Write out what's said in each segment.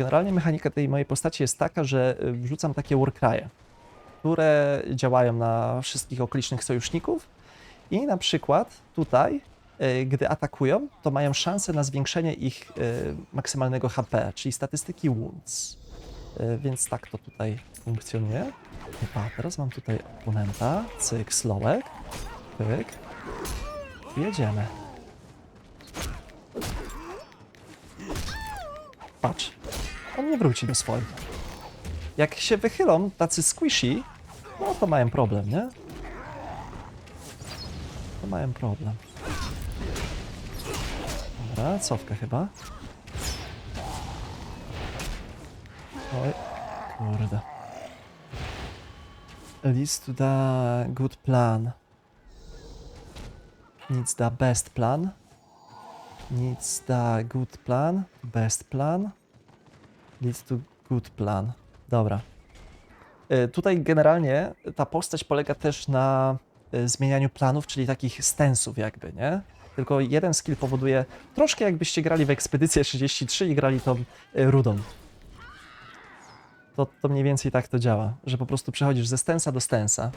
Generalnie mechanika tej mojej postaci jest taka, że y, wrzucam takie warcrye, które działają na wszystkich okolicznych sojuszników i na przykład tutaj, y, gdy atakują, to mają szansę na zwiększenie ich y, maksymalnego HP, czyli statystyki wounds. Więc tak to tutaj funkcjonuje. Chyba teraz mam tutaj oponenta, cyk, slowek, pyk, jedziemy. Patrz, on nie wróci do swoich. Jak się wychylą tacy squishy, no to mają problem, nie? To mają problem. Dobra, cofka chyba. Oj, kurde. To the good plan. Needs the best plan. Needs the good plan. Best plan. Leads to good plan. Dobra. Y, Tutaj generalnie ta postać polega też na y, zmienianiu planów, czyli takich stensów jakby, nie? Tylko jeden skill powoduje troszkę jakbyście grali w Ekspedycję 33 i grali tą y, rudą. To, to mniej więcej tak to działa, że po prostu przechodzisz ze stensa do stensa.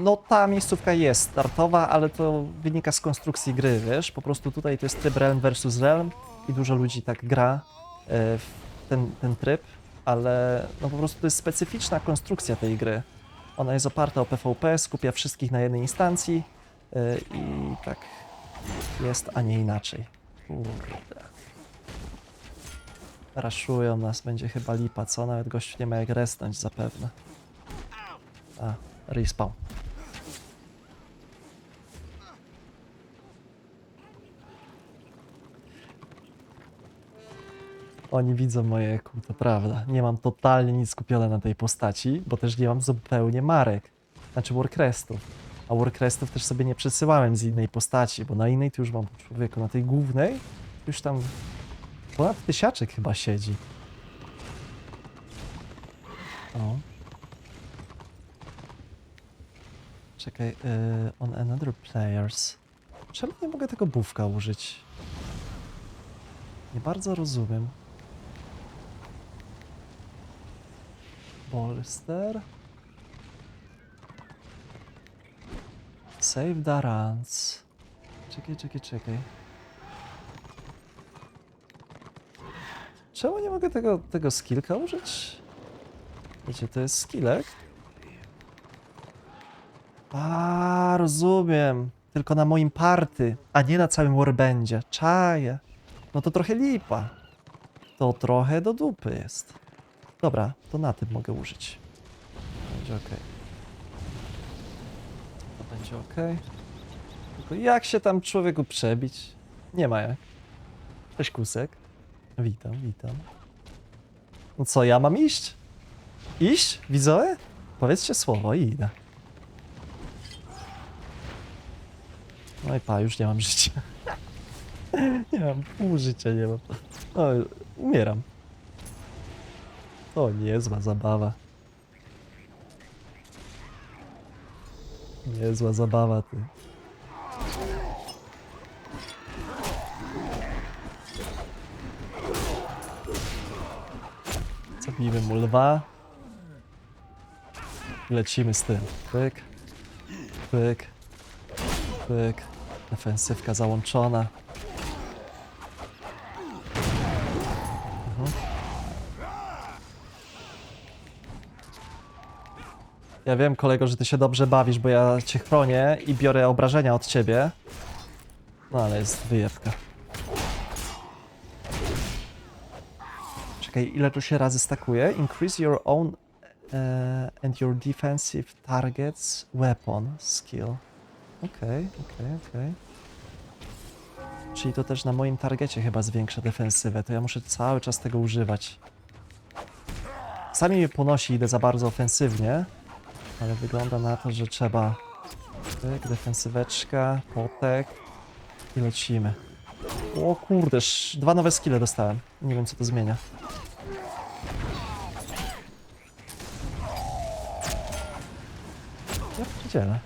No ta miejscówka jest startowa, ale to wynika z konstrukcji gry, wiesz? Po prostu tutaj to jest tryb Realm versus Realm i dużo ludzi tak gra e, w ten, ten tryb, ale no po prostu to jest specyficzna konstrukcja tej gry. Ona jest oparta o PvP, skupia wszystkich na jednej instancji e, i tak jest, a nie inaczej. Kurde. Raszują nas, będzie chyba lipa, co? Nawet gościu nie ma jak resnąć zapewne. A, respawn. Oni widzą moje eku, to prawda. Nie mam totalnie nic skupione na tej postaci, bo też nie mam zupełnie marek. Znaczy warcrestów. A warcrestów też sobie nie przesyłałem z innej postaci, bo na innej to już mam człowieku, na tej głównej już tam ponad tysiaczek chyba siedzi. O. Czekaj, y, on another players. Czemu nie mogę tego bufka użyć? Nie bardzo rozumiem. Bolster. Save the runs. Czekaj, czekaj, czekaj. Czemu nie mogę tego, tego skillka użyć? Wiecie, to jest skillek? A, rozumiem. Tylko na moim party, a nie na całym warbandzie. Czaję. No to trochę lipa. To trochę do dupy jest. Dobra, to na tym mogę użyć. Będzie ok. To będzie ok. Tylko jak się tam człowieku przebić? Nie ma jak. Cześć kusek. Witam, witam. No co, ja mam iść? Iść? Widzowie? Powiedzcie słowo i idę. No i pa, już nie mam życia. nie mam, pół życia nie mam. O, umieram. O, niezła zabawa. Niezła zabawa, ty. Zabijmy mu lwa. Lecimy z tym. Pyk. Pyk. Pyk. Defensywka załączona. Ja wiem, kolego, że ty się dobrze bawisz, bo ja cię chronię i biorę obrażenia od ciebie. No ale jest wyjebka. Czekaj, ile tu się razy stakuje? Increase your own e, and your defensive targets weapon skill. Okej, okej, okej. Czyli to też na moim targecie chyba zwiększa defensywę, to ja muszę cały czas tego używać. Sami mnie ponosi, idę za bardzo ofensywnie, ale wygląda na to, że trzeba tyk, defensyweczka, potek i lecimy. O kurde, dwa nowe skille dostałem. Nie wiem co to zmienia. Ja pierdzielę.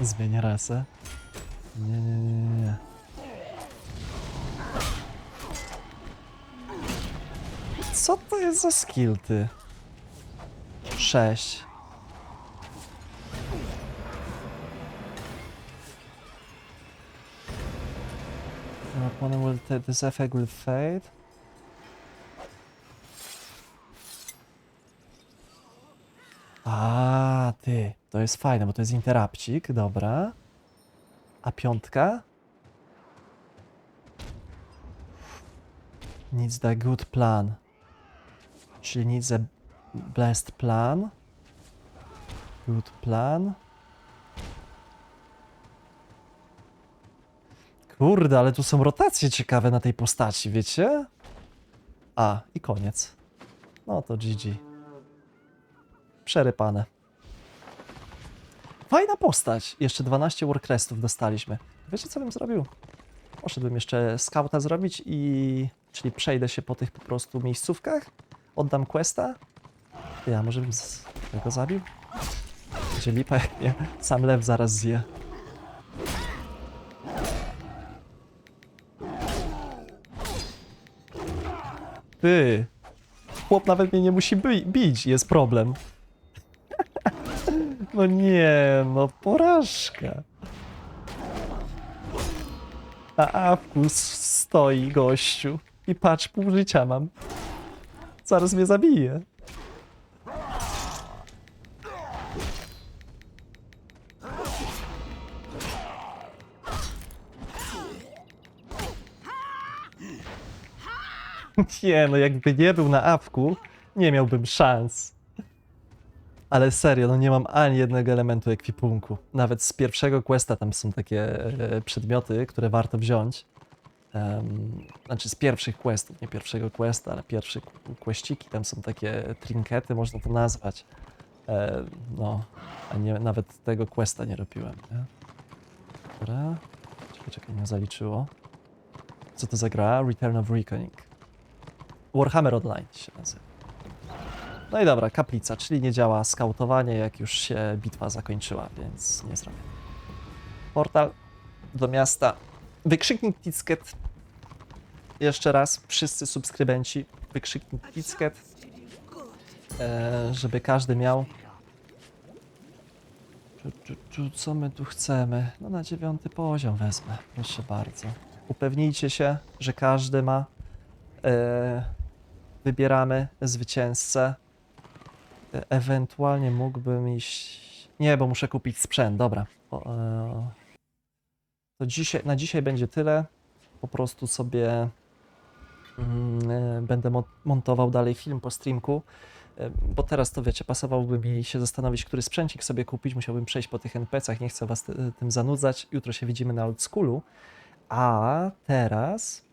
Zmienię rasę. Nie, nie, nie, nie, Co to jest za skill, ty? Sześć. Your opponent will take this effect will fade. A, ty, to jest fajne, bo to jest interapcik, dobra. A piątka? Needs the good plan. A blessed plan. Good plan. Kurde, ale tu są rotacje ciekawe na tej postaci, wiecie? A, i koniec. No to GG. Przerypane. Fajna postać. Jeszcze 12 Warcrestów dostaliśmy. Wiecie, co bym zrobił? Poszedłbym jeszcze scouta zrobić i... Czyli przejdę się po tych po prostu miejscówkach, oddam questa. Ja, może bym tego zabił? Będzie lipa, jak mnie sam lew zaraz zje. Ty! Chłop nawet mnie nie musi bi bić, jest problem. No nie, no porażka. Na awku s- stoi gościu i patrz, pół życia mam. Zaraz mnie zabije. Nie, no jakby nie był na awku, nie miałbym szans. Ale serio, no nie mam ani jednego elementu ekwipunku. Nawet z pierwszego questa tam są takie e, przedmioty, które warto wziąć. Znaczy z pierwszych questów, nie pierwszego questa, ale pierwsze questsiki, tam są takie trinkety, można to nazwać. E, no, a nie, nawet tego questa nie robiłem, nie? Dobra. Czekaj, czekaj, nie zaliczyło. Co to za gra? Return of Reckoning. Warhammer Online się nazywa. No i dobra, kaplica, czyli nie działa skautowanie, jak już się bitwa zakończyła, więc nie zrobię. Portal do miasta. Wykrzyknik Ticket. Jeszcze raz, wszyscy subskrybenci, wykrzyknik Ticket, e, żeby każdy miał. Co my tu chcemy? No na dziewiąty poziom wezmę, proszę bardzo. Upewnijcie się, że każdy ma. E, wybieramy zwycięzcę. E, Ewentualnie mógłbym iść. Nie, bo muszę kupić sprzęt, dobra. O, e, To dzisiaj, na dzisiaj będzie tyle. Po prostu sobie mm, e, będę mo- montował dalej film po streamku. E, Bo teraz to wiecie, pasowałoby mi się zastanowić, który sprzęcik sobie kupić. Musiałbym przejść po tych NPC-ach, nie chcę was ty- tym zanudzać. Jutro się widzimy na oldschoolu. A teraz